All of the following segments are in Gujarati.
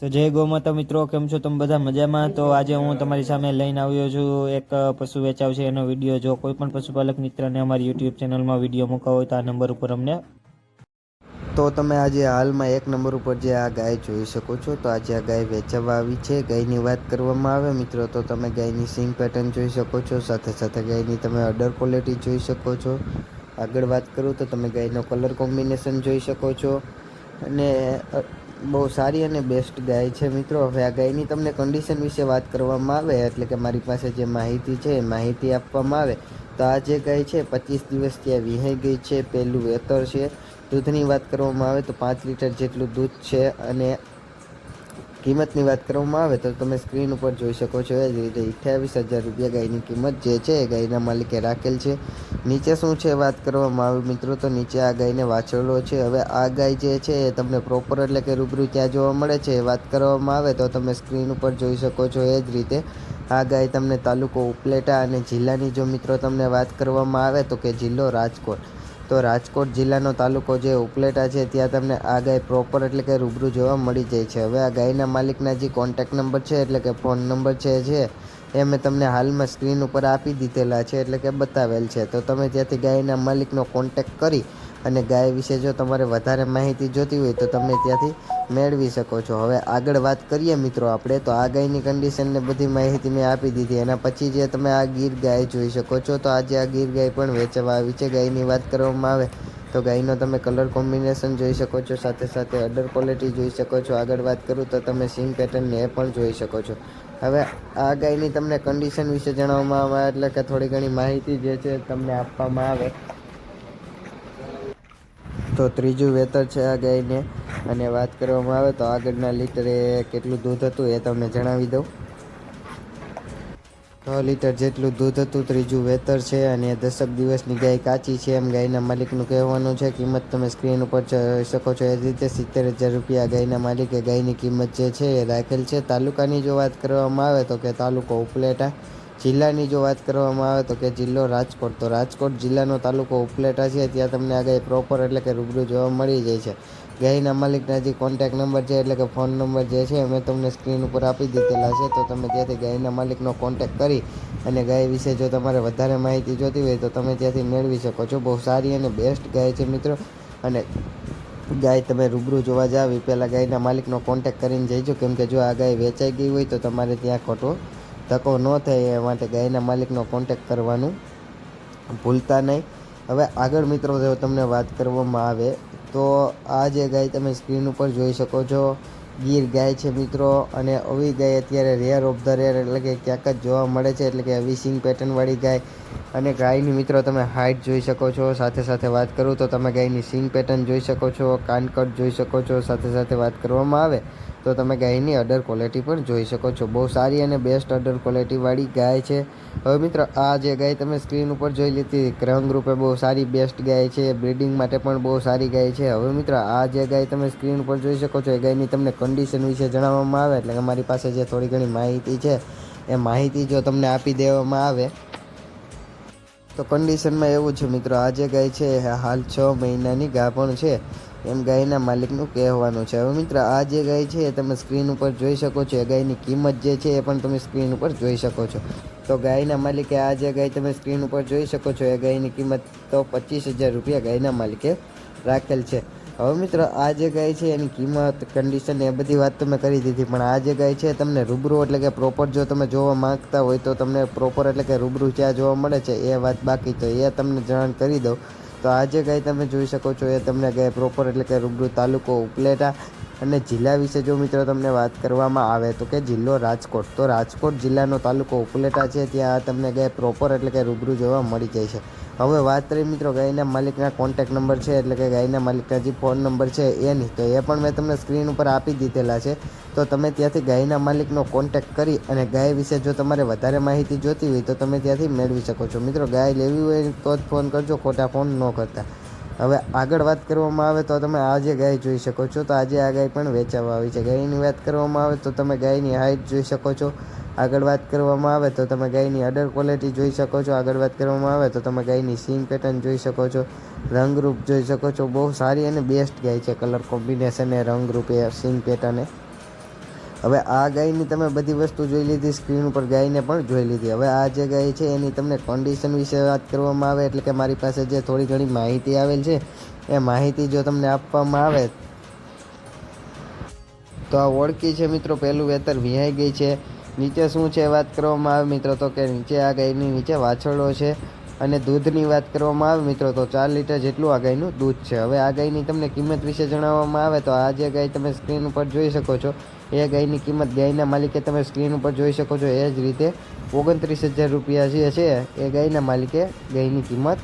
તો જય ગૌમાતા મિત્રો, કેમ છો તમે બધા મજામાં? તો આજે હું તમારી સામે લઈને આવ્યો છું એક પશુ વેચાવ છે એનો વીડિયો. જો કોઈ પણ પશુપાલક મિત્રને અમારી યુટ્યુબ ચેનલમાં વીડિયો મૂકવા હોય તો આ નંબર ઉપર અમને તો તમે આજે હાલમાં એક નંબર ઉપર જે આ ગાય જોઈ શકો છો, તો આજે આ ગાય વેચાવા આવી છે. ગાયની વાત કરવામાં આવે મિત્રો, તો તમે ગાયની સિંગ પેટર્ન જોઈ શકો છો, સાથે સાથે ગાયની તમે અડર ક્વોલિટી જોઈ શકો છો. આગળ વાત કરું તો તમે ગાયનો કલર કોમ્બિનેશન જોઈ શકો છો. અને બહુ સારી અને બેસ્ટ ગાય છે મિત્રો. હવે આ ગાયની તમને કન્ડિશન વિશે વાત કરવામાં આવે, એટલે કે મારી પાસે જે માહિતી છે એ માહિતી આપવામાં આવે. તો આ જે ગાય છે, પચીસ દિવસથી આ વિહાઈ ગઈ છે, પહેલું વેતર છે. દૂધની વાત કરવામાં આવે તો પાંચ લીટર જેટલું દૂધ છે અને કિંમતની વાત કરવામાં આવે તો તમે સ્ક્રીન ઉપર જોઈ શકો છો, એ જ રીતે અઠ્યાવીસ હજાર રૂપિયા ગાયની કિંમત જે છે એ ગાયના માલિકે રાખેલ છે. નીચે શું છે વાત કરવામાં આવી મિત્રો, તો નીચે આ ગાયને વાછરડો છે. હવે આ ગાય જે છે એ તમને પ્રોપર એટલે કે રૂબરૂ ત્યાં જોવા મળે છે, એ વાત કરવામાં આવે તો તમે સ્ક્રીન ઉપર જોઈ શકો છો, એ જ રીતે આ ગાય તમને તાલુકો ઉપલેટા અને જિલ્લાની જો મિત્રો તમને વાત કરવામાં આવે તો કે જિલ્લો રાજકોટ. તો રાજકોટ જિલ્લાનો તાલુકો જે ઉપલેટા છે, ત્યાં તમને આ ગાય પ્રોપર એટલે કે રૂબરૂ જોવા મળી જાય છે. હવે આ ગાયના માલિકના જે કોન્ટેક નંબર છે, એટલે કે ફોન નંબર છે, જે એ મેં તમને હાલમાં સ્ક્રીન ઉપર આપી દીધેલા છે, એટલે કે બતાવેલ છે. તો તમે ત્યાંથી ગાયના માલિકનો કોન્ટેક કરી અને ગાય વિશે જો તમારે વધારે માહિતી જોતી હોય તો તમે ત્યાંથી મેળવી શકો છો. હવે આગળ વાત કરીએ મિત્રો આપણે, તો આ ગાયની કન્ડિશનને બધી માહિતી મેં આપી દીધી. એના પછી જે તમે આ ગીર ગાય જોઈ શકો છો, તો આજે આ ગીર ગાય પણ વેચવા આવી છે. ગાયની વાત કરવામાં આવે તો ગાયનો તમે કલર કોમ્બિનેશન જોઈ શકો છો, સાથે સાથે અડર ક્વોલિટી જોઈ શકો છો. આગળ વાત કરું તો તમે સિંગ પેટર્નને એ પણ જોઈ શકો છો. હવે આ ગાયની તમને કન્ડિશન વિશે જણાવવામાં આવે એટલે કે થોડી ઘણી માહિતી જે છે તમને આપવામાં આવે. તો ત્રીજું વેતર છે આ ગાયને. અને વાત કરવામાં આવે તો આગળના લીટરે કેટલું દૂધ હતું એ તમને જણાવી દઉં. છ લીટર જેટલું દૂધ હતું, ત્રીજું વેતર છે અને દસક દિવસની ગાય કાચી છે. એમ ગાયના માલિકનું કહેવાનું છે, કિંમત તમે સ્ક્રીન ઉપર જોઈ શકો છો. એ રીતે સિત્તેર હજાર રૂપિયા ગાયના માલિકે ગાયની કિંમત જે છે એ રાખેલ છે. તાલુકાની જો વાત કરવામાં આવે તો કે તાલુકો ઉપલેટા જિલ્લાની જો વાત કરવામાં આવે તો કે જિલ્લો રાજકોટ, તો રાજકોટ જિલ્લાનો તાલુકો ઉપલેટા છે. ત્યાં તમને આગળ પ્રોપર એટલે કે રૂબરૂ જોવા મળી જાય છે. ગાયના માલિકના જે કોન્ટેક નંબર છે એટલે કે ફોન નંબર જે છે મેં તમને સ્ક્રીન ઉપર આપી દીધેલા છે. તો તમે ત્યાંથી ગાયના માલિકનો કોન્ટેક કરી અને ગાય વિશે જો તમારે વધારે માહિતી જોતી હોય તો તમે ત્યાંથી મેળવી શકો છો. બહુ સારી અને બેસ્ટ ગાય છે મિત્રો. અને ગાય તમે રૂબરૂ જોવા જાવ, એ પહેલાં ગાયના માલિકનો કોન્ટેક કરીને જઈજો. કેમ કે જો આ ગાય વેચાઈ ગઈ હોય તો તમારે ત્યાં ખોટો ધક્કો ન થાય એ માટે ગાયના માલિકનો કોન્ટેક કરવાનું ભૂલતા નહીં. હવે આગળ મિત્રો, જો તમને વાત કરવામાં આવે, તો આ જે ગાય તમે સ્ક્રીન ઉપર જોઈ શકો છો ગીર ગાય છે મિત્રો, અને આવી ગાય અત્યારે રેર ઓફ ધ રેર એટલે કે ક્યાંક જ જોવા મળે છે, એટલે કે આવી સિંગ પેટર્નવાળી ગાય. અને ગાયની મિત્રો તમે હાઇટ જોઈ શકો છો, સાથે સાથે વાત કરું તો તમે ગાયની સિંગ પેટર્ન જોઈ શકો છો કાનકટ જોઈ શકો છો, સાથે સાથે વાત કરવામાં આવે તો તમે ગાયની અડર ક્વોલિટી પણ જોઈ શકો છો. બહુ સારી અને બેસ્ટ અડર ક્વોલિટીવાળી ગાય છે. હવે મિત્રો, આ જે ગાય તમે સ્ક્રીન ઉપર જોઈ લીધી રંગરૂપે બહુ સારી બેસ્ટ ગાય છે બ્રિડિંગ માટે પણ બહુ સારી ગાય છે. હવે મિત્રો, આ જે ગાય તમે સ્ક્રીન ઉપર જોઈ શકો છો, એ ગાયની તમને કન્ડિશન વિશે જણાવવામાં આવે, એટલે મારી પાસે જે થોડી ઘણી માહિતી છે, એ માહિતી જો તમને આપી દેવામાં આવે. તો કન્ડિશનમાં એવું છે મિત્રો, આ જે ગાય છે હાલ છ મહિનાની ગાભણ છે, એમ ગાયના માલિકનું કહેવાનું છે. હવે મિત્ર, આ જે ગાય છે, એ તમે સ્ક્રીન ઉપર જોઈ શકો છો, એ ગાયની કિંમત જે છે, એ પણ તમે સ્ક્રીન ઉપર જોઈ શકો છો. તો ગાયના માલિકે આ જે ગાય તમે સ્ક્રીન ઉપર જોઈ શકો છો, એ ગાયની કિંમત તો પચીસ હજાર રૂપિયા ગાયના માલિકે રાખેલ છે. હવે મિત્રો, આ જે ગાય છે એની કિંમત કન્ડિશન એ બધી વાત તો મેં કરી દીધી, પણ આ જે ગાય છે તમને રૂબરૂ એટલે કે પ્રોપર જો તમે જોવા માંગતા હોય તો તમને પ્રોપર એટલે કે રૂબરૂ જ્યાં જોવા મળે છે એ વાત બાકી તો એ તમને જાણ કરી દઉં. તો આ જે ગાય તમે જોઈ શકો છો એ તમને ગાય પ્રોપર એટલે કે રૂબરૂ તાલુકો ઉપલેટા અને જિલ્લા વિશે જો મિત્રો તમને વાત કરવામાં આવે તો કે જિલ્લો રાજકોટ, તો રાજકોટ જિલ્લાનો તાલુકો ઉપલેટા છે. ત્યાં તમને ગાય પ્રોપર એટલે કે રૂબરૂ જોવા મળી જાય છે. હવે વાત કરી મિત્રો ગાયના માલિકના કોન્ટેક નંબર છે એટલે કે ગાયના માલિકના જે ફોન નંબર છે એની, તો એ પણ મેં તમને સ્ક્રીન ઉપર આપી દીધેલા છે. તો તમે ત્યાંથી ગાયના માલિકનો કોન્ટેક કરી અને ગાય વિશે જો તમારે વધારે માહિતી જોતી હોય તો તમે ત્યાંથી મેળવી શકો છો. મિત્રો ગાય લેવી હોય તો જ ફોન કરજો, ખોટા ફોન ન કરતા. હવે આગળ વાત કરવામાં આવે તો તમે આજે ગાય જોઈ શકો છો, તો આજે આ ગાય પણ વેચાવા આવી છે. ગાયની વાત કરવામાં આવે તો તમે ગાયની હાઇટ જોઈ શકો છો. આગળ વાત કરવામાં આવે તો તમે ગાયની અડર ક્વોલિટી જોઈ શકો છો. આગળ વાત કરવામાં આવે તો તમે ગાયની સીંગ પેટર્ન જોઈ શકો છો. રંગરૂપ જોઈ શકો છો. બહુ સારી અને બેસ્ટ ગાય છે. કલર કોમ્બિનેશન એ રંગરૂપ સીંગ પેટર્ન હવે આ ગાયની તમે બધી વસ્તુ જોઈ લીધી સ્ક્રીન ઉપર ગાયને પણ જોઈ લીધી. હવે આ જે ગાય છે એની તમને કન્ડિશન વિશે વાત કરવામાં આવે, એટલે કે મારી પાસે જે થોડી ઘણી માહિતી આવેલ છે, એ માહિતી જો તમને આપવામાં આવે, તો આ ઓળખી છે મિત્રો, પહેલું વેતર વિહાઈ ગઈ છે. નીચે શું છે વાત કરવામાં આવે મિત્રો, તો કે નીચે આ ગાયની નીચે વાછરડો છે. અને દૂધની વાત કરવામાં આવે, મિત્રો, તો ચાર લીટર જેટલું આ ગાયનું દૂધ છે. હવે આ ગાયની તમને કિંમત વિશે જણાવવામાં આવે, તો આ જે ગાય તમે સ્ક્રીન ઉપર જોઈ શકો છો, એ ગાયની કિંમત ગાયના માલિકે તમે સ્ક્રીન ઉપર જોઈ શકો છો, એ જ રીતે ઓગણત્રીસ હજાર રૂપિયા જે છે, એ ગાયના માલિકે ગાયની કિંમત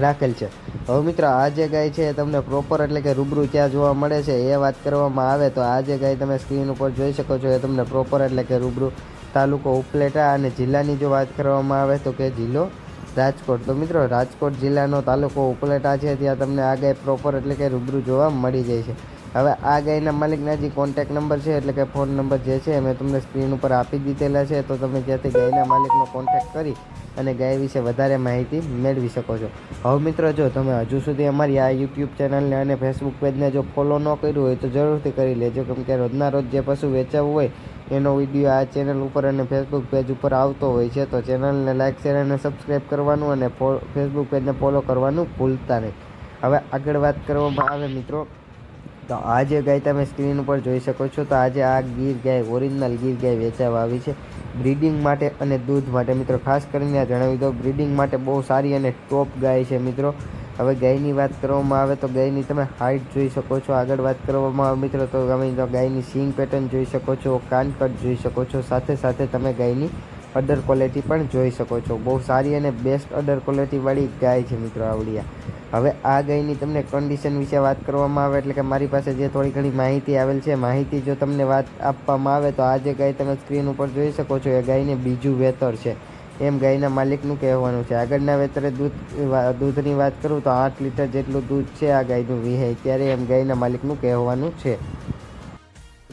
રાખેલ છે. હવે મિત્રો, આ જે ગાય છે, એ તમને પ્રોપર એટલે કે રૂબરૂ ક્યાં જોવા મળે છે, એ વાત કરવામાં આવે, તો આ જે ગાય તમે સ્ક્રીન ઉપર જોઈ શકો છો, એ તમને પ્રોપર એટલે કે રૂબરૂ તાલુકો ઉપલેટા અને જિલ્લાની જો વાત કરવામાં આવે, તો કે જિલ્લો રાજકોટ. તો મિત્રો, રાજકોટ જિલ્લાનો તાલુકો ઉપલેટા છે. ત્યાં તમને આ ગાય પ્રોપર એટલે કે રૂબરૂ જોવા મળી જાય છે. હવે આ ગાયના માલિકના જે કોન્ટેક નંબર છે, એટલે કે ફોન નંબર જે છે, મેં તમને સ્ક્રીન ઉપર આપી દીધેલા છે. તો તમે ત્યાંથી ગાયના માલિકનો કોન્ટેક કરી અને ગાય વિશે વધારે માહિતી મેળવી શકો છો. હવે મિત્રો, જો તમે હજુ સુધી અમારી આ યુટ્યુબ ચેનલને અને ફેસબુક પેજને જો ફોલો ન કર્યું હોય, તો જરૂરથી કરી લેજો. કેમ કે રોજના રોજ જે પશુ વેચાવવું હોય એનો વીડિયો આ ચેનલ ઉપર અને ફેસબુક પેજ ઉપર આવતો હોય છે, તો ચેનલને લાઇક શેર અને સબસ્ક્રાઈબ કરવાનું અને ફેસબુક પેજને ફોલો કરવાનું ભૂલતા નહીં. હવે આગળ વાત કરવામાં આવે મિત્રો, તો આ જે ગાય તમે સ્ક્રીન ઉપર જોઈ શકો છો, તો આજે આ ગીર ગાય ઓરિજિનલ ગીર ગાય વેચાવા આવી છે. બ્રીડિંગ માટે અને દૂધ માટે મિત્રો, ખાસ કરીને જણાવી દો બ્રીડિંગ માટે બહુ સારી અને ટોપ ગાય છે મિત્રો. હવે ગાયની વાત કરવામાં આવે તો ગાયની તમે હાઇટ જોઈ શકો છો. આગળ વાત કરવામાં આવે મિત્રો તો તમે ગાયની સિંગ પેટર્ન જોઈ શકો છો કાનકટ જોઈ શકો છો. સાથે સાથે તમે ગાયની અડર ક્વોલિટી પણ જોઈ શકો છો. બહુ સારી અને બેસ્ટ અડર ક્વોલિટીવાળી ગાય છે મિત્રો આવડિયા. હવે આ ગાયની તમને કન્ડિશન વિશે વાત કરવામાં આવે એટલે કે મારી પાસે જે થોડી ઘણી માહિતી આવેલ છે, માહિતી જો તમને વાત આપવામાં આવે તો આ જે ગાય તમે સ્ક્રીન ઉપર જોઈ શકો છો, એ ગાયને બીજું વેતર છે. એમ ગાયના માલિકનું કહેવાનું છે. આગળના વેતરે દૂધ દૂધની વાત કરું તો આઠ લીટર જેટલું દૂધ છે આ ગાયનું વિહાય. ત્યારે એમ ગાયના માલિકનું કહેવાનું છે.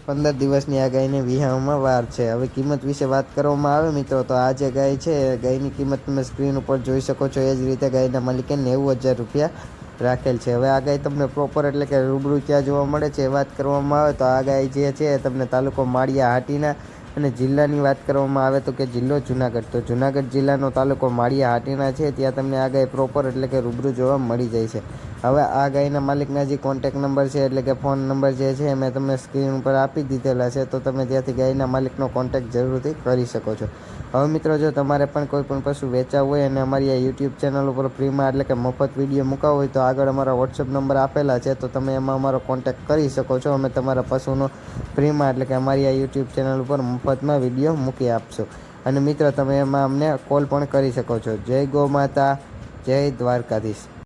પંદર દિવસની આ ગાયને વિહાવામાં વાર છે. હવે કિંમત વિશે વાત કરવામાં આવે મિત્રો, તો આ જે ગાય છે ગાયની કિંમત તમે સ્ક્રીન ઉપર જોઈ શકો છો. એ જ રીતે ગાયના માલિકે નેવું હજાર રૂપિયા રાખેલ છે. હવે આ ગાય તમને પ્રોપર એટલે કે રૂબરૂ ક્યાં જોવા મળે છે એ વાત કરવામાં આવે તો આ ગાય જે છે તમને તાલુકો માળિયા હાટીના અને જિલ્લાની વાત કરવામાં આવે તો કે જિલ્લો જુનાગઢ. તો જુનાગઢ જિલ્લાનો તાલુકો માળિયા હાટીના છે. ત્યાં તમને આગળ પ્રોપર એટલે કે રૂબરૂ જોવા મળી જાય છે. હવે આ ગાયના માલિકના જે કોન્ટેક નંબર છે એટલે કે ફોન નંબર જે છે મેં તમને સ્ક્રીન ઉપર આપી દીધેલા છે, તો તમે ત્યાંથી ગાયના માલિકનો કોન્ટેક જરૂરથી કરી શકો છો. હવે મિત્રો, જો તમારે પણ કોઈ પણ પશુ વેચાવ હોય અને અમારી આ યુટ્યુબ ચેનલ ઉપર ફ્રીમાં એટલે કે મફત વીડિયો મૂકાવો હોય તો આગળ અમારા વોટ્સઅપ નંબર આપેલા છે, તો તમે એમાં અમારો કોન્ટેક કરી શકો છો. અમે તમારા પશુનો ફ્રીમાં એટલે કે અમારી આ યુટ્યુબ ચેનલ ઉપર મફતમાં વીડિયો મૂકી આપશો. અને મિત્રો, તમે એમાં અમને કોલ પણ કરી શકો છો. જય ગો માતા, જય દ્વારકાધીશ.